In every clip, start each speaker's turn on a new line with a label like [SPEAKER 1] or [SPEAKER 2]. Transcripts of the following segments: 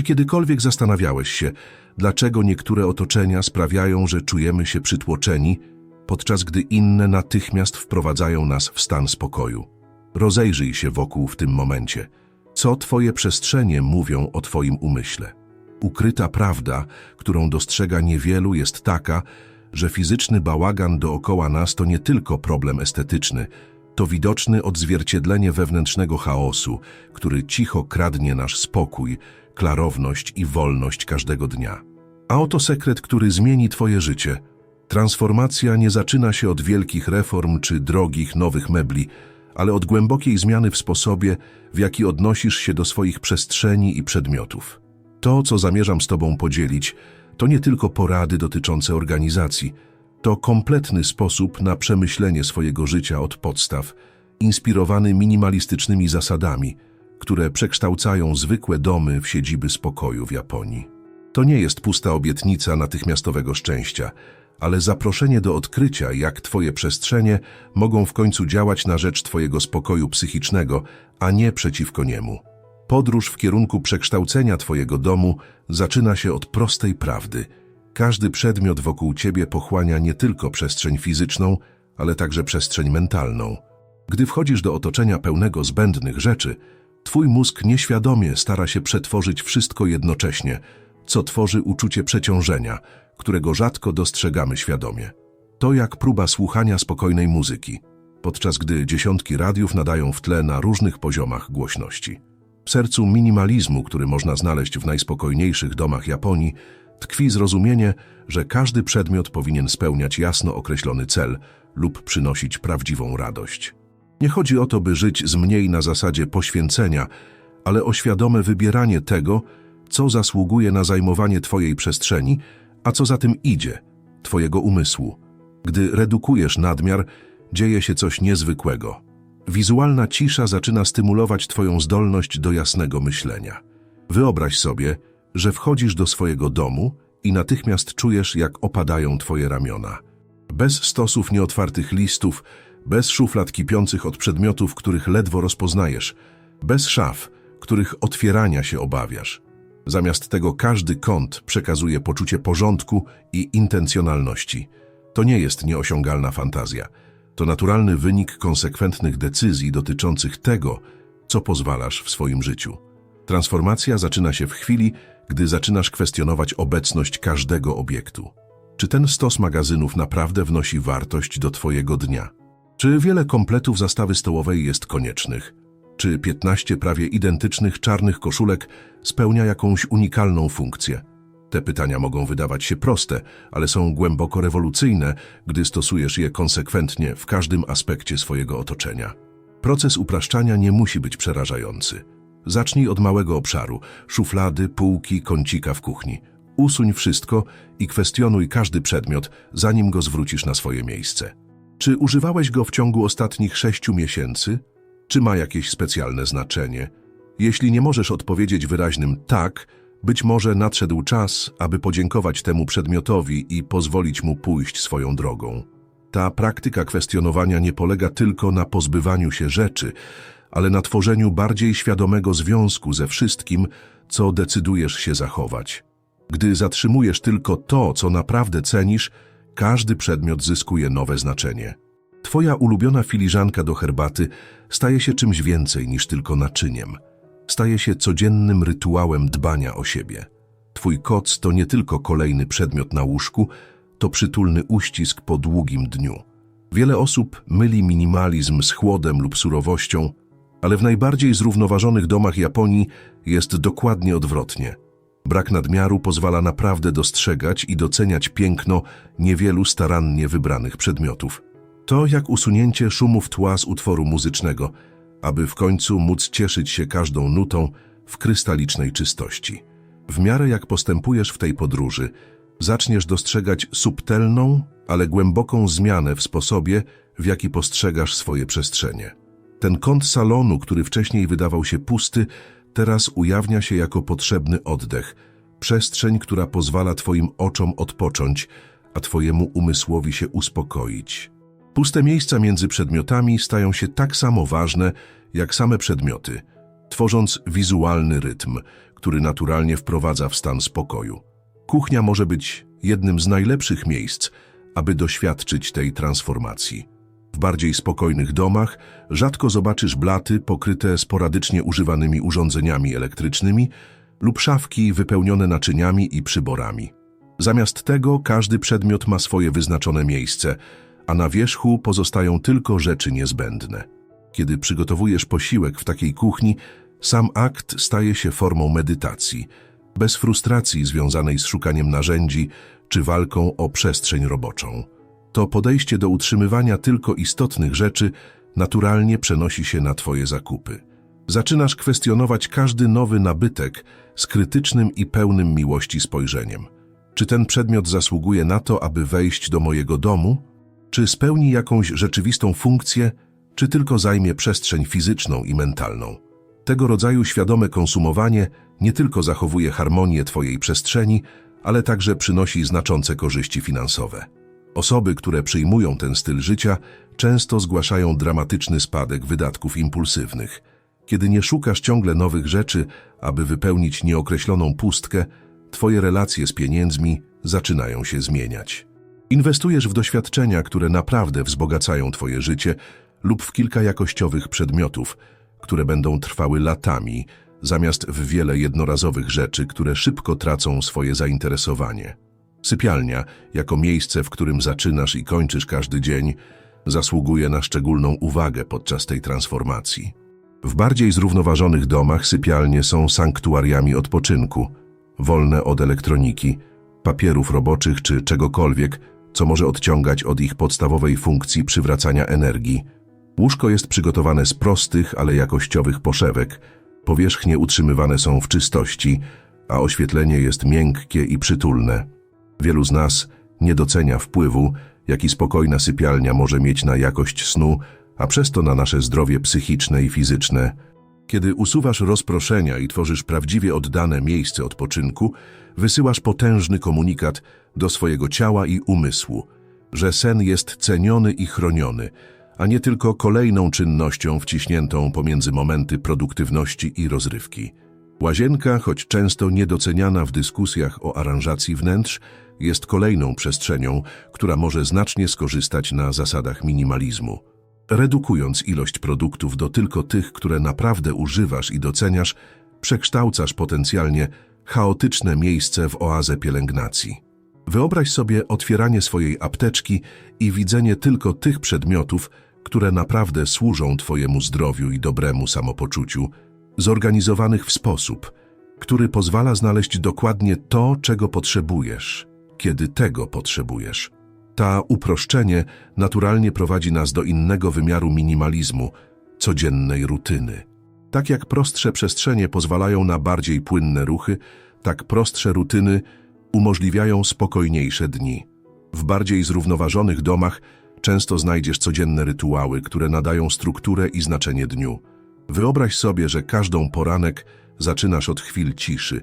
[SPEAKER 1] Czy kiedykolwiek zastanawiałeś się, dlaczego niektóre otoczenia sprawiają, że czujemy się przytłoczeni, podczas gdy inne natychmiast wprowadzają nas w stan spokoju? Rozejrzyj się wokół w tym momencie. Co Twoje przestrzenie mówią o Twoim umyśle? Ukryta prawda, którą dostrzega niewielu, jest taka, że fizyczny bałagan dookoła nas to nie tylko problem estetyczny, to widoczne odzwierciedlenie wewnętrznego chaosu, który cicho kradnie nasz spokój, klarowność i wolność każdego dnia. A oto sekret, który zmieni Twoje życie. Transformacja nie zaczyna się od wielkich reform czy drogich nowych mebli, ale od głębokiej zmiany w sposobie, w jaki odnosisz się do swoich przestrzeni i przedmiotów. To, co zamierzam z Tobą podzielić, to nie tylko porady dotyczące organizacji, to kompletny sposób na przemyślenie swojego życia od podstaw, inspirowany minimalistycznymi zasadami, które przekształcają zwykłe domy w siedziby spokoju w Japonii. To nie jest pusta obietnica natychmiastowego szczęścia, ale zaproszenie do odkrycia, jak Twoje przestrzenie mogą w końcu działać na rzecz Twojego spokoju psychicznego, a nie przeciwko niemu. Podróż w kierunku przekształcenia Twojego domu zaczyna się od prostej prawdy. Każdy przedmiot wokół Ciebie pochłania nie tylko przestrzeń fizyczną, ale także przestrzeń mentalną. Gdy wchodzisz do otoczenia pełnego zbędnych rzeczy, Twój mózg nieświadomie stara się przetworzyć wszystko jednocześnie, co tworzy uczucie przeciążenia, którego rzadko dostrzegamy świadomie. To jak próba słuchania spokojnej muzyki, podczas gdy dziesiątki radiów nadają w tle na różnych poziomach głośności. W sercu minimalizmu, który można znaleźć w najspokojniejszych domach Japonii, tkwi zrozumienie, że każdy przedmiot powinien spełniać jasno określony cel lub przynosić prawdziwą radość. Nie chodzi o to, by żyć z mniej na zasadzie poświęcenia, ale o świadome wybieranie tego, co zasługuje na zajmowanie Twojej przestrzeni, a co za tym idzie, Twojego umysłu. Gdy redukujesz nadmiar, dzieje się coś niezwykłego. Wizualna cisza zaczyna stymulować Twoją zdolność do jasnego myślenia. Wyobraź sobie, że wchodzisz do swojego domu i natychmiast czujesz, jak opadają Twoje ramiona. Bez stosów nieotwartych listów, bez szuflad kipiących od przedmiotów, których ledwo rozpoznajesz, bez szaf, których otwierania się obawiasz. Zamiast tego każdy kąt przekazuje poczucie porządku i intencjonalności. To nie jest nieosiągalna fantazja. To naturalny wynik konsekwentnych decyzji dotyczących tego, co pozwalasz w swoim życiu. Transformacja zaczyna się w chwili, gdy zaczynasz kwestionować obecność każdego obiektu. Czy ten stos magazynów naprawdę wnosi wartość do Twojego dnia? Czy wiele kompletów zastawy stołowej jest koniecznych? Czy 15 prawie identycznych czarnych koszulek spełnia jakąś unikalną funkcję? Te pytania mogą wydawać się proste, ale są głęboko rewolucyjne, gdy stosujesz je konsekwentnie w każdym aspekcie swojego otoczenia. Proces upraszczania nie musi być przerażający. Zacznij od małego obszaru, szuflady, półki, kącika w kuchni. Usuń wszystko i kwestionuj każdy przedmiot, zanim go zwrócisz na swoje miejsce. Czy używałeś go w ciągu ostatnich sześciu miesięcy? Czy ma jakieś specjalne znaczenie? Jeśli nie możesz odpowiedzieć wyraźnym tak, być może nadszedł czas, aby podziękować temu przedmiotowi i pozwolić mu pójść swoją drogą. Ta praktyka kwestionowania nie polega tylko na pozbywaniu się rzeczy, ale na tworzeniu bardziej świadomego związku ze wszystkim, co decydujesz się zachować. Gdy zatrzymujesz tylko to, co naprawdę cenisz, każdy przedmiot zyskuje nowe znaczenie. Twoja ulubiona filiżanka do herbaty staje się czymś więcej niż tylko naczyniem. Staje się codziennym rytuałem dbania o siebie. Twój koc to nie tylko kolejny przedmiot na łóżku, to przytulny uścisk po długim dniu. Wiele osób myli minimalizm z chłodem lub surowością, ale w najbardziej zrównoważonych domach Japonii jest dokładnie odwrotnie. Brak nadmiaru pozwala naprawdę dostrzegać i doceniać piękno niewielu starannie wybranych przedmiotów. To jak usunięcie szumów tła z utworu muzycznego, aby w końcu móc cieszyć się każdą nutą w krystalicznej czystości. W miarę jak postępujesz w tej podróży, zaczniesz dostrzegać subtelną, ale głęboką zmianę w sposobie, w jaki postrzegasz swoje przestrzenie. Ten kąt salonu, który wcześniej wydawał się pusty, teraz ujawnia się jako potrzebny oddech, przestrzeń, która pozwala Twoim oczom odpocząć, a Twojemu umysłowi się uspokoić. Puste miejsca między przedmiotami stają się tak samo ważne jak same przedmioty, tworząc wizualny rytm, który naturalnie wprowadza w stan spokoju. Kuchnia może być jednym z najlepszych miejsc, aby doświadczyć tej transformacji. W bardziej spokojnych domach rzadko zobaczysz blaty pokryte sporadycznie używanymi urządzeniami elektrycznymi lub szafki wypełnione naczyniami i przyborami. Zamiast tego każdy przedmiot ma swoje wyznaczone miejsce, a na wierzchu pozostają tylko rzeczy niezbędne. Kiedy przygotowujesz posiłek w takiej kuchni, sam akt staje się formą medytacji, bez frustracji związanej z szukaniem narzędzi czy walką o przestrzeń roboczą. To podejście do utrzymywania tylko istotnych rzeczy naturalnie przenosi się na Twoje zakupy. Zaczynasz kwestionować każdy nowy nabytek z krytycznym i pełnym miłości spojrzeniem. Czy ten przedmiot zasługuje na to, aby wejść do mojego domu? Czy spełni jakąś rzeczywistą funkcję, czy tylko zajmie przestrzeń fizyczną i mentalną? Tego rodzaju świadome konsumowanie nie tylko zachowuje harmonię Twojej przestrzeni, ale także przynosi znaczące korzyści finansowe. Osoby, które przyjmują ten styl życia, często zgłaszają dramatyczny spadek wydatków impulsywnych. Kiedy nie szukasz ciągle nowych rzeczy, aby wypełnić nieokreśloną pustkę, Twoje relacje z pieniędzmi zaczynają się zmieniać. Inwestujesz w doświadczenia, które naprawdę wzbogacają Twoje życie lub w kilka jakościowych przedmiotów, które będą trwały latami, zamiast w wiele jednorazowych rzeczy, które szybko tracą swoje zainteresowanie. Sypialnia, jako miejsce, w którym zaczynasz i kończysz każdy dzień, zasługuje na szczególną uwagę podczas tej transformacji. W bardziej zrównoważonych domach sypialnie są sanktuariami odpoczynku, wolne od elektroniki, papierów roboczych czy czegokolwiek, co może odciągać od ich podstawowej funkcji przywracania energii. Łóżko jest przygotowane z prostych, ale jakościowych poszewek, powierzchnie utrzymywane są w czystości, a oświetlenie jest miękkie i przytulne. Wielu z nas nie docenia wpływu, jaki spokojna sypialnia może mieć na jakość snu, a przez to na nasze zdrowie psychiczne i fizyczne. Kiedy usuwasz rozproszenia i tworzysz prawdziwie oddane miejsce odpoczynku, wysyłasz potężny komunikat do swojego ciała i umysłu, że sen jest ceniony i chroniony, a nie tylko kolejną czynnością wciśniętą pomiędzy momenty produktywności i rozrywki. Łazienka, choć często niedoceniana w dyskusjach o aranżacji wnętrz, jest kolejną przestrzenią, która może znacznie skorzystać na zasadach minimalizmu. Redukując ilość produktów do tylko tych, które naprawdę używasz i doceniasz, przekształcasz potencjalnie chaotyczne miejsce w oazę pielęgnacji. Wyobraź sobie otwieranie swojej apteczki i widzenie tylko tych przedmiotów, które naprawdę służą Twojemu zdrowiu i dobremu samopoczuciu, zorganizowanych w sposób, który pozwala znaleźć dokładnie to, czego potrzebujesz, kiedy tego potrzebujesz. Ta uproszczenie naturalnie prowadzi nas do innego wymiaru minimalizmu, codziennej rutyny. Tak jak prostsze przestrzenie pozwalają na bardziej płynne ruchy, tak prostsze rutyny umożliwiają spokojniejsze dni. W bardziej zrównoważonych domach często znajdziesz codzienne rytuały, które nadają strukturę i znaczenie dniu. Wyobraź sobie, że każdą poranek zaczynasz od chwil ciszy,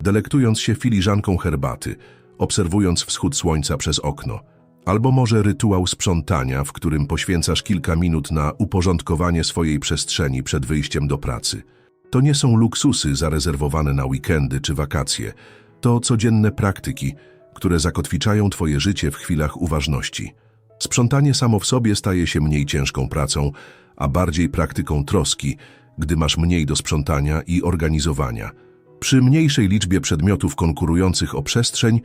[SPEAKER 1] delektując się filiżanką herbaty, obserwując wschód słońca przez okno. Albo może rytuał sprzątania, w którym poświęcasz kilka minut na uporządkowanie swojej przestrzeni przed wyjściem do pracy. To nie są luksusy zarezerwowane na weekendy czy wakacje. To codzienne praktyki, które zakotwiczają Twoje życie w chwilach uważności. Sprzątanie samo w sobie staje się mniej ciężką pracą, a bardziej praktyką troski, gdy masz mniej do sprzątania i organizowania. Przy mniejszej liczbie przedmiotów konkurujących o przestrzeń,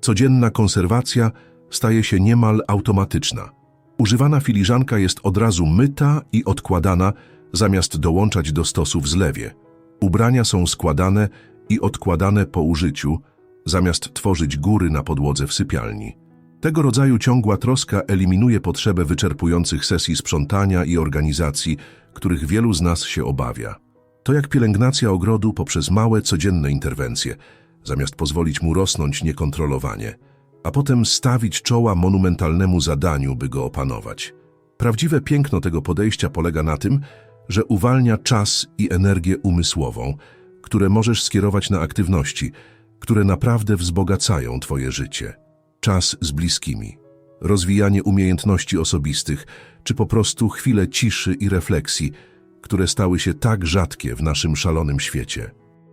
[SPEAKER 1] codzienna konserwacja staje się niemal automatyczna. Używana filiżanka jest od razu myta i odkładana, zamiast dołączać do stosu w zlewie. Ubrania są składane i odkładane po użyciu, zamiast tworzyć góry na podłodze w sypialni. Tego rodzaju ciągła troska eliminuje potrzebę wyczerpujących sesji sprzątania i organizacji, których wielu z nas się obawia. To jak pielęgnacja ogrodu poprzez małe, codzienne interwencje, zamiast pozwolić mu rosnąć niekontrolowanie, a potem stawić czoła monumentalnemu zadaniu, by go opanować. Prawdziwe piękno tego podejścia polega na tym, że uwalnia czas i energię umysłową, które możesz skierować na aktywności, które naprawdę wzbogacają Twoje życie. Czas z bliskimi, rozwijanie umiejętności osobistych, czy po prostu chwile ciszy i refleksji, które stały się tak rzadkie w naszym szalonym świecie.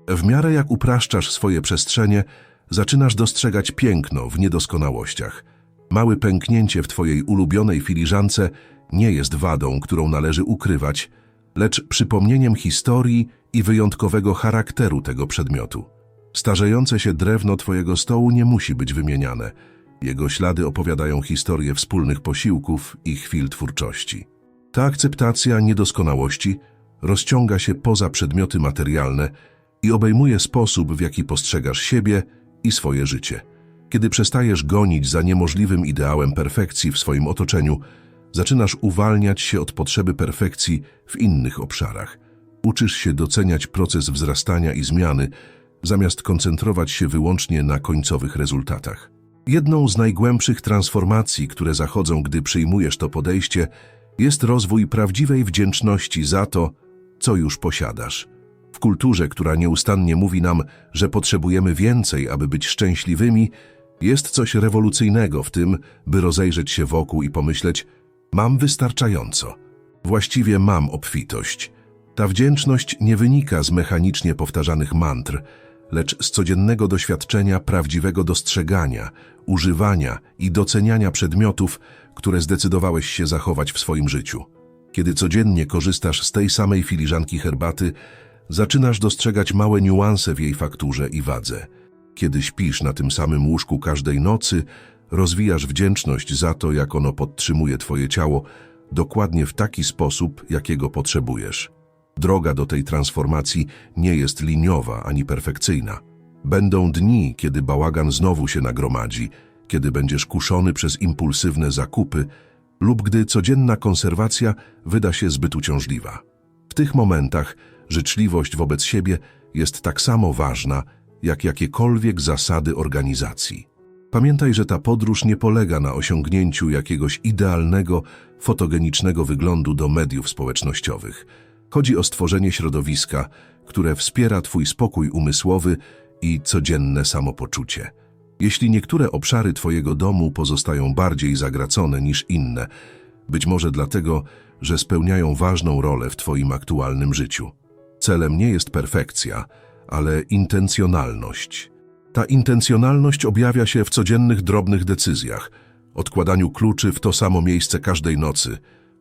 [SPEAKER 1] W miarę jak upraszczasz swoje przestrzenie, zaczynasz dostrzegać piękno w niedoskonałościach. Małe pęknięcie w twojej ulubionej filiżance nie jest wadą, którą należy ukrywać, lecz przypomnieniem historii i wyjątkowego charakteru tego przedmiotu. Starzejące się drewno twojego stołu nie musi być wymieniane. Jego ślady opowiadają historię wspólnych posiłków i chwil twórczości. Ta akceptacja niedoskonałości rozciąga się poza przedmioty materialne i obejmuje sposób, w jaki postrzegasz siebie i swoje życie. Kiedy przestajesz gonić za niemożliwym ideałem perfekcji w swoim otoczeniu, zaczynasz uwalniać się od potrzeby perfekcji w innych obszarach. Uczysz się doceniać proces wzrastania i zmiany, zamiast koncentrować się wyłącznie na końcowych rezultatach. Jedną z najgłębszych transformacji, które zachodzą, gdy przyjmujesz to podejście, jest rozwój prawdziwej wdzięczności za to, co już posiadasz. W kulturze, która nieustannie mówi nam, że potrzebujemy więcej, aby być szczęśliwymi, jest coś rewolucyjnego w tym, by rozejrzeć się wokół i pomyśleć: Mam wystarczająco. Właściwie mam obfitość. Ta wdzięczność nie wynika z mechanicznie powtarzanych mantr, lecz z codziennego doświadczenia prawdziwego dostrzegania, używania i doceniania przedmiotów, które zdecydowałeś się zachować w swoim życiu. Kiedy codziennie korzystasz z tej samej filiżanki herbaty, zaczynasz dostrzegać małe niuanse w jej fakturze i wadze. Kiedy śpisz na tym samym łóżku każdej nocy, rozwijasz wdzięczność za to, jak ono podtrzymuje twoje ciało, dokładnie w taki sposób, jakiego potrzebujesz. Droga do tej transformacji nie jest liniowa ani perfekcyjna. Będą dni, kiedy bałagan znowu się nagromadzi, kiedy będziesz kuszony przez impulsywne zakupy lub gdy codzienna konserwacja wyda się zbyt uciążliwa. W tych momentach życzliwość wobec siebie jest tak samo ważna, jak jakiekolwiek zasady organizacji. Pamiętaj, że ta podróż nie polega na osiągnięciu jakiegoś idealnego, fotogenicznego wyglądu do mediów społecznościowych. Chodzi o stworzenie środowiska, które wspiera Twój spokój umysłowy i codzienne samopoczucie. Jeśli niektóre obszary Twojego domu pozostają bardziej zagracone niż inne, być może dlatego, że spełniają ważną rolę w Twoim aktualnym życiu. Celem nie jest perfekcja, ale intencjonalność. Ta intencjonalność objawia się w codziennych drobnych decyzjach, odkładaniu kluczy w to samo miejsce każdej nocy,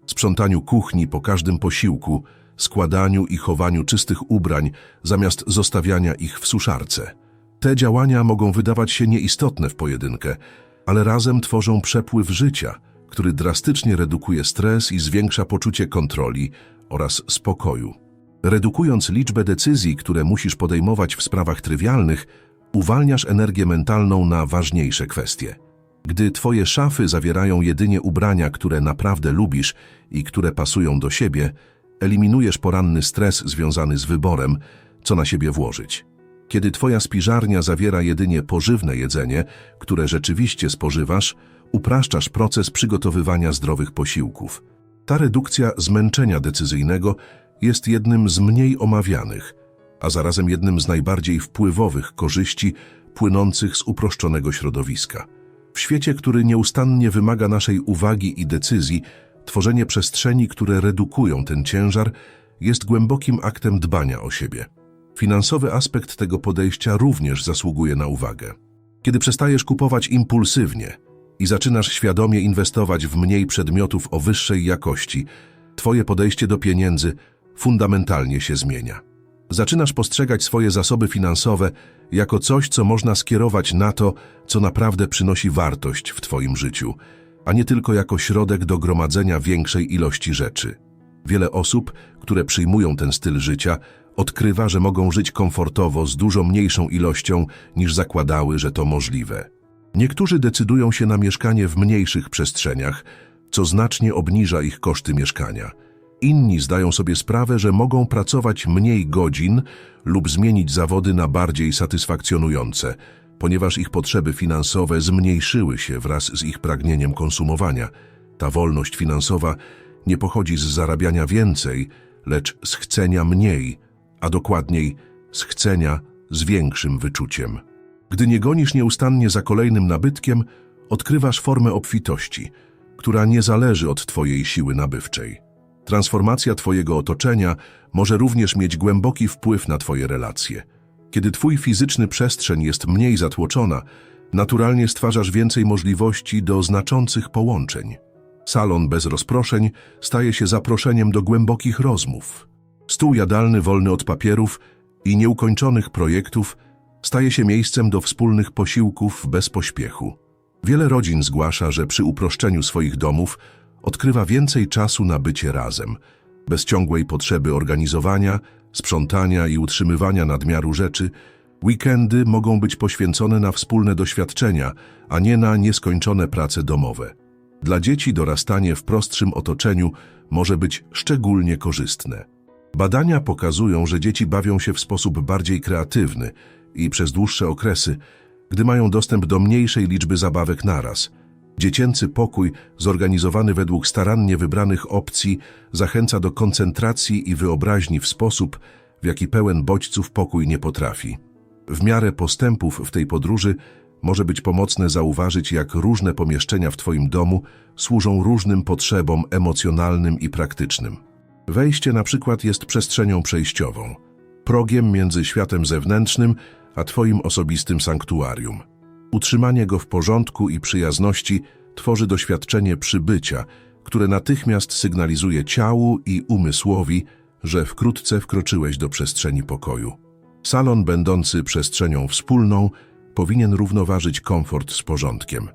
[SPEAKER 1] sprzątaniu kuchni po każdym posiłku, składaniu i chowaniu czystych ubrań zamiast zostawiania ich w suszarce. Te działania mogą wydawać się nieistotne w pojedynkę, ale razem tworzą przepływ życia, który drastycznie redukuje stres i zwiększa poczucie kontroli oraz spokoju. Redukując liczbę decyzji, które musisz podejmować w sprawach trywialnych, uwalniasz energię mentalną na ważniejsze kwestie. Gdy twoje szafy zawierają jedynie ubrania, które naprawdę lubisz i które pasują do siebie, eliminujesz poranny stres związany z wyborem, co na siebie włożyć. Kiedy twoja spiżarnia zawiera jedynie pożywne jedzenie, które rzeczywiście spożywasz, upraszczasz proces przygotowywania zdrowych posiłków. Ta redukcja zmęczenia decyzyjnego jest jednym z mniej omawianych, a zarazem jednym z najbardziej wpływowych korzyści płynących z uproszczonego środowiska. W świecie, który nieustannie wymaga naszej uwagi i decyzji, tworzenie przestrzeni, które redukują ten ciężar, jest głębokim aktem dbania o siebie. Finansowy aspekt tego podejścia również zasługuje na uwagę. Kiedy przestajesz kupować impulsywnie i zaczynasz świadomie inwestować w mniej przedmiotów o wyższej jakości, twoje podejście do pieniędzy fundamentalnie się zmienia. Zaczynasz postrzegać swoje zasoby finansowe jako coś, co można skierować na to, co naprawdę przynosi wartość w twoim życiu, a nie tylko jako środek do gromadzenia większej ilości rzeczy. Wiele osób, które przyjmują ten styl życia, odkrywa, że mogą żyć komfortowo z dużo mniejszą ilością niż zakładały, że to możliwe. Niektórzy decydują się na mieszkanie w mniejszych przestrzeniach, co znacznie obniża ich koszty mieszkania. Inni zdają sobie sprawę, że mogą pracować mniej godzin lub zmienić zawody na bardziej satysfakcjonujące, ponieważ ich potrzeby finansowe zmniejszyły się wraz z ich pragnieniem konsumowania. Ta wolność finansowa nie pochodzi z zarabiania więcej, lecz z chcenia mniej, a dokładniej z chcenia z większym wyczuciem. Gdy nie gonisz nieustannie za kolejnym nabytkiem, odkrywasz formę obfitości, która nie zależy od Twojej siły nabywczej. Transformacja Twojego otoczenia może również mieć głęboki wpływ na Twoje relacje. Kiedy twój fizyczny przestrzeń jest mniej zatłoczona, naturalnie stwarzasz więcej możliwości do znaczących połączeń. Salon bez rozproszeń staje się zaproszeniem do głębokich rozmów. Stół jadalny wolny od papierów i nieukończonych projektów staje się miejscem do wspólnych posiłków bez pośpiechu. Wiele rodzin zgłasza, że przy uproszczeniu swoich domów odkrywa więcej czasu na bycie razem, bez ciągłej potrzeby organizowania, sprzątania i utrzymywania nadmiaru rzeczy. Weekendy mogą być poświęcone na wspólne doświadczenia, a nie na nieskończone prace domowe. Dla dzieci dorastanie w prostszym otoczeniu może być szczególnie korzystne. Badania pokazują, że dzieci bawią się w sposób bardziej kreatywny i przez dłuższe okresy, gdy mają dostęp do mniejszej liczby zabawek naraz. Dziecięcy pokój, zorganizowany według starannie wybranych opcji, zachęca do koncentracji i wyobraźni w sposób, w jaki pełen bodźców pokój nie potrafi. W miarę postępów w tej podróży może być pomocne zauważyć, jak różne pomieszczenia w Twoim domu służą różnym potrzebom emocjonalnym i praktycznym. Wejście na przykład jest przestrzenią przejściową, progiem między światem zewnętrznym a Twoim osobistym sanktuarium. Utrzymanie go w porządku i przyjazności tworzy doświadczenie przybycia, które natychmiast sygnalizuje ciału i umysłowi, że wkrótce wkroczyłeś do przestrzeni pokoju. Salon będący przestrzenią wspólną powinien równoważyć komfort z porządkiem.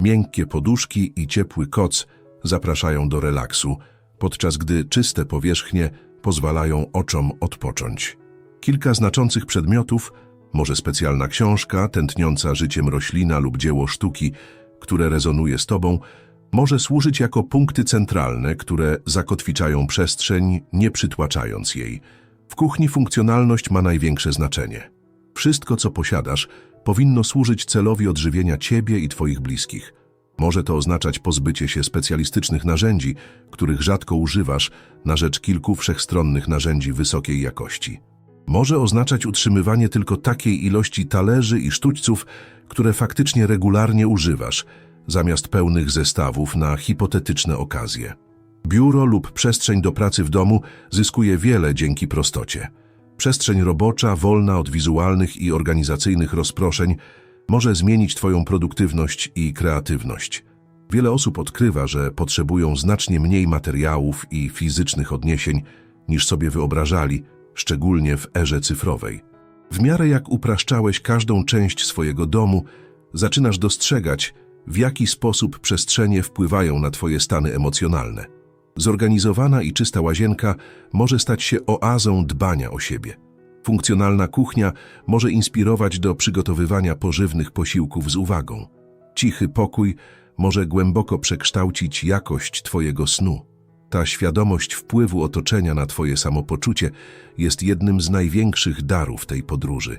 [SPEAKER 1] Miękkie poduszki i ciepły koc zapraszają do relaksu, podczas gdy czyste powierzchnie pozwalają oczom odpocząć. Kilka znaczących przedmiotów, może specjalna książka tętniąca życiem roślina lub dzieło sztuki, które rezonuje z Tobą, może służyć jako punkty centralne, które zakotwiczają przestrzeń, nie przytłaczając jej. W kuchni funkcjonalność ma największe znaczenie. Wszystko, co posiadasz, powinno służyć celowi odżywienia Ciebie i Twoich bliskich. Może to oznaczać pozbycie się specjalistycznych narzędzi, których rzadko używasz, na rzecz kilku wszechstronnych narzędzi wysokiej jakości. Może oznaczać utrzymywanie tylko takiej ilości talerzy i sztućców, które faktycznie regularnie używasz, zamiast pełnych zestawów na hipotetyczne okazje. Biuro lub przestrzeń do pracy w domu zyskuje wiele dzięki prostocie. Przestrzeń robocza, wolna od wizualnych i organizacyjnych rozproszeń, może zmienić Twoją produktywność i kreatywność. Wiele osób odkrywa, że potrzebują znacznie mniej materiałów i fizycznych odniesień, niż sobie wyobrażali, szczególnie w erze cyfrowej. W miarę jak upraszczałeś każdą część swojego domu, zaczynasz dostrzegać, w jaki sposób przestrzenie wpływają na Twoje stany emocjonalne. Zorganizowana i czysta łazienka może stać się oazą dbania o siebie. Funkcjonalna kuchnia może inspirować do przygotowywania pożywnych posiłków z uwagą. Cichy pokój może głęboko przekształcić jakość Twojego snu. Ta świadomość wpływu otoczenia na Twoje samopoczucie jest jednym z największych darów tej podróży.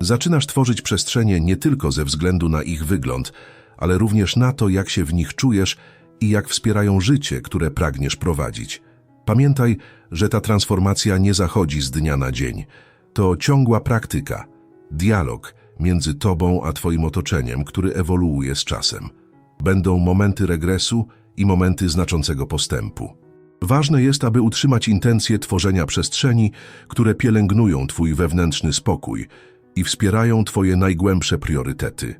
[SPEAKER 1] Zaczynasz tworzyć przestrzenie nie tylko ze względu na ich wygląd, ale również na to, jak się w nich czujesz i jak wspierają życie, które pragniesz prowadzić. Pamiętaj, że ta transformacja nie zachodzi z dnia na dzień. To ciągła praktyka, dialog między Tobą a Twoim otoczeniem, który ewoluuje z czasem. Będą momenty regresu i momenty znaczącego postępu. Ważne jest, aby utrzymać intencję tworzenia przestrzeni, które pielęgnują Twój wewnętrzny spokój i wspierają Twoje najgłębsze priorytety.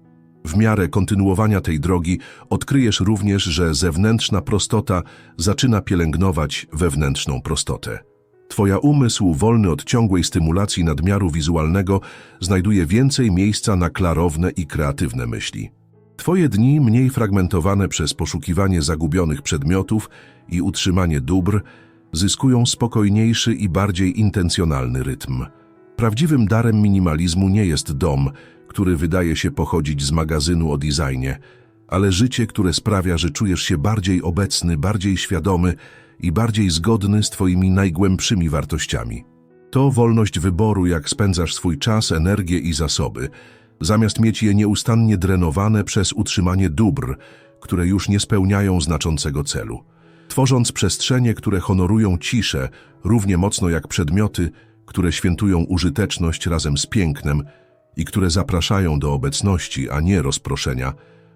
[SPEAKER 1] W miarę kontynuowania tej drogi odkryjesz również, że zewnętrzna prostota zaczyna pielęgnować wewnętrzną prostotę. Twoja umysł, wolny od ciągłej stymulacji nadmiaru wizualnego, znajduje więcej miejsca na klarowne i kreatywne myśli. Twoje dni, mniej fragmentowane przez poszukiwanie zagubionych przedmiotów i utrzymanie dóbr, zyskują spokojniejszy i bardziej intencjonalny rytm. Prawdziwym darem minimalizmu nie jest dom, który wydaje się pochodzić z magazynu o designie, ale życie, które sprawia, że czujesz się bardziej obecny, bardziej świadomy i bardziej zgodny z Twoimi najgłębszymi wartościami. To wolność wyboru, jak spędzasz swój czas, energię i zasoby, zamiast mieć je nieustannie drenowane przez utrzymanie dóbr, które już nie spełniają znaczącego celu. Tworząc przestrzenie, które honorują ciszę równie mocno jak przedmioty, które świętują użyteczność razem z pięknem i które zapraszają do obecności, a nie rozproszenia,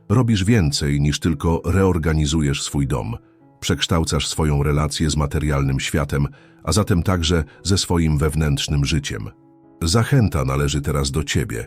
[SPEAKER 1] robisz więcej niż tylko reorganizujesz swój dom. Przekształcasz swoją relację z materialnym światem, a zatem także ze swoim wewnętrznym życiem. Zachęta należy teraz do ciebie.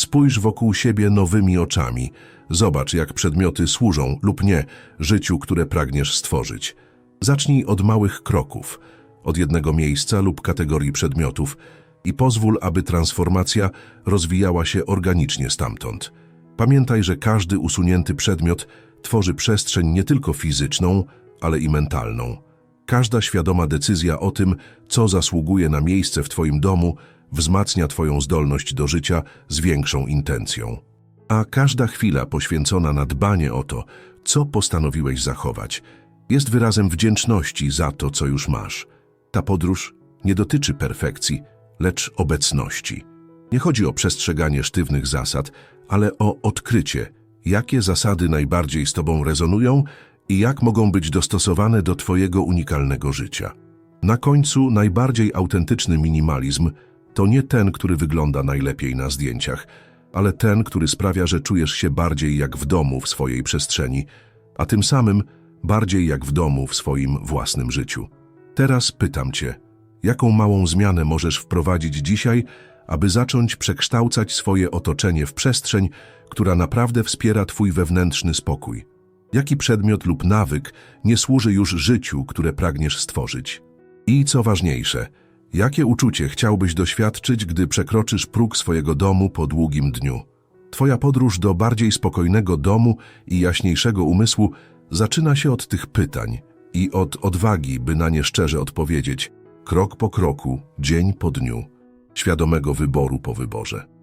[SPEAKER 1] Spójrz wokół siebie nowymi oczami. Zobacz, jak przedmioty służą lub nie życiu, które pragniesz stworzyć. Zacznij od małych kroków, od jednego miejsca lub kategorii przedmiotów i pozwól, aby transformacja rozwijała się organicznie stamtąd. Pamiętaj, że każdy usunięty przedmiot tworzy przestrzeń nie tylko fizyczną, ale i mentalną. Każda świadoma decyzja o tym, co zasługuje na miejsce w Twoim domu, wzmacnia Twoją zdolność do życia z większą intencją. A każda chwila poświęcona na dbanie o to, co postanowiłeś zachować, jest wyrazem wdzięczności za to, co już masz. Ta podróż nie dotyczy perfekcji, lecz obecności. Nie chodzi o przestrzeganie sztywnych zasad, ale o odkrycie, jakie zasady najbardziej z Tobą rezonują i jak mogą być dostosowane do Twojego unikalnego życia. Na końcu najbardziej autentyczny minimalizm to nie ten, który wygląda najlepiej na zdjęciach, ale ten, który sprawia, że czujesz się bardziej jak w domu w swojej przestrzeni, a tym samym bardziej jak w domu w swoim własnym życiu. Teraz pytam Cię, jaką małą zmianę możesz wprowadzić dzisiaj, aby zacząć przekształcać swoje otoczenie w przestrzeń, która naprawdę wspiera Twój wewnętrzny spokój? Jaki przedmiot lub nawyk nie służy już życiu, które pragniesz stworzyć? I co ważniejsze, jakie uczucie chciałbyś doświadczyć, gdy przekroczysz próg swojego domu po długim dniu? Twoja podróż do bardziej spokojnego domu i jaśniejszego umysłu zaczyna się od tych pytań i od odwagi, by na nie szczerze odpowiedzieć, krok po kroku, dzień po dniu, świadomego wyboru po wyborze.